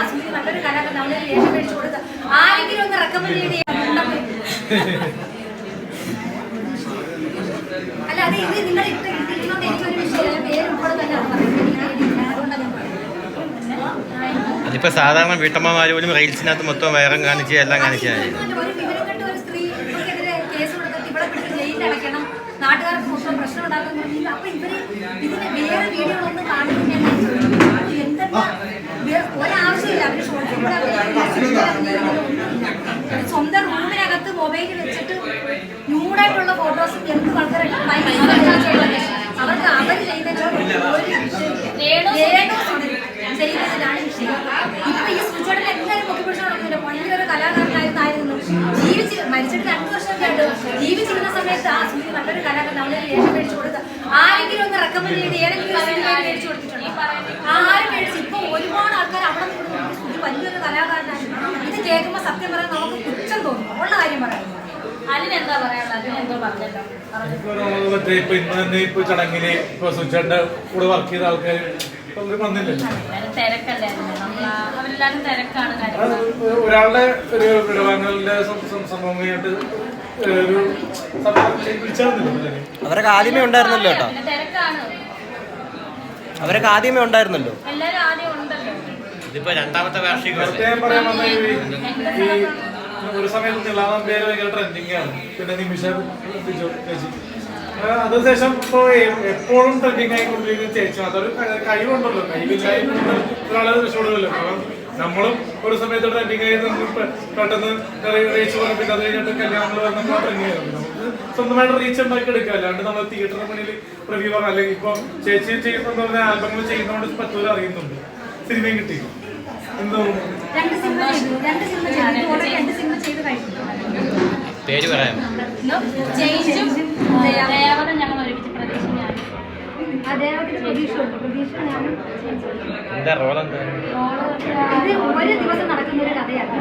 നല്ലൊരു കലാകാരൻ അവളെ ലേശം മേടിച്ചു കൊടുത്ത് ആരെങ്കിലും ഒന്ന് റെക്കമെൻഡ് ചെയ്ത് അല്ല അത് ഇത് നിങ്ങൾ ഇട്ട് ഇട്ടിരിക്കുന്നത് എനിക്കൊരു വിഷയം തന്നെ. അതിപ്പോ സാധാരണ വീട്ടമ്മമാര് പോലും റീൽസിനകത്ത് മൊത്തം വയറും കാണിച്ച് എല്ലാം കാണിച്ചാൽ നാട്ടുകാർക്ക് മൊത്തം പ്രശ്നം ഉണ്ടാക്കുന്ന അപ്പൊ ഇവർ ഇതിന്റെ വേറെ വീഡിയോകളൊന്നും കാണിക്കുന്നില്ല. എന്തെന്നാ ന്യൂഡായിട്ടുള്ള ഫോട്ടോസും എന്ത് വളരെ അവർക്ക് അവർ ചെയ്തതിലാണ് വിഷയം. ഇപ്പൊ ഈ സുചോട്ടൻ എല്ലാവരും പൊക്കിപ്പിടിച്ച് നടക്കുന്നില്ല ഭയങ്കര ഒരു കലാകാരനായിരുന്നു ജീവിച്ച് മരിച്ചിട്ട് രണ്ടു വർഷമൊക്കെ ഉണ്ട് ജീവിച്ചിരുന്ന സമയത്ത് ആ സുധി നല്ലൊരു കലാകാരൻ അവളെ ലേശം മേടിച്ചു കൊടുത്ത് ആരെങ്കിലും ഒന്ന് റെക്കമെൻഡ് ചെയ്ത് ഏതെങ്കിലും മേടിച്ചു കൊടുത്തിട്ടുണ്ട്? ആരും മേടിച്ച് ഇപ്പൊ ഒരുപാട് ആൾക്കാർ അവിടെ നിന്ന് സുധി വലിയൊരു കലാകാരനായിരുന്നു. ഇത് കേൾക്കുമ്പോ സത്യം പറയാൻ നമുക്ക് കുറ്റം തോന്നും. ഉള്ള കാര്യം പറയുന്നത് അതിനെന്താ പറയാനുള്ളത്? പറഞ്ഞു. ഇപ്പൊ നമ്മൾ മറ്റേ ഇപ്പൊ ഇന്ന് തന്നെ ഇപ്പൊ ചടങ്ങിന് ഇപ്പൊ സുചേട്ടന്റെ കൂടെ വർക്ക് ചെയ്ത ആൾക്കാർ കാര്യം ഒരാളുടെ ഒരു വിടവാങ്ങലിന്റെ സംഭവമായിട്ട് ഒരു അവരൊക്കെ ആദ്യമേ ഉണ്ടായിരുന്നല്ലോ കേട്ടോ. അവരൊക്കെ ആദ്യമേ ഉണ്ടായിരുന്നല്ലോ. ഇതിപ്പോ രണ്ടാമത്തെ വാർഷികം. ഒരു സമയത്ത് നിളാവാൻ പേര് ഭയങ്കര ട്രെൻഡിങ് ആണ്. പിന്നെ നിമിഷ ചേച്ചി. അതിനുശേഷം ഇപ്പൊ എപ്പോഴും ട്രെൻഡിങ് ആയിക്കൊണ്ടിരിക്കുന്ന ചേച്ചി അതൊരു കഴിവുണ്ടല്ലോ. കഴിവില്ലായ്മ ഒരാളെ രക്ഷപ്പെടുമല്ലോ കാരണം നമ്മളും ഒരു സമയത്ത് ട്രെൻഡിങ് ആയി പെട്ടെന്ന് റീച്ച് പോലെ പിന്നെ അത് കഴിഞ്ഞിട്ട് കല്യാണങ്ങൾ വന്നപ്പോൾ ട്രെൻഡിങ് ആയിരുന്നു നമുക്ക് സ്വന്തമായിട്ട് റീച്ച് ഉണ്ടാക്കി എടുക്കുക അല്ലാണ്ട് നമ്മൾ തിയേറ്ററിന് മുന്നിൽ റിവ്യൂ പറഞ്ഞാൽ അല്ലെങ്കിൽ ഇപ്പൊ ചേച്ചി ചെയ്യുന്ന ആൽബങ്ങൾ ചെയ്യുന്നതുകൊണ്ട് പറ്റൂല അറിയുന്നുണ്ട്. സിനിമയും കിട്ടി. പേര് പറയാം ഞങ്ങൾ ഒരുമിച്ച് എന്താ റോൾ എന്താ? ഇത് ഒരു ദിവസം നടക്കുന്ന ഒരു കഥയാണ്.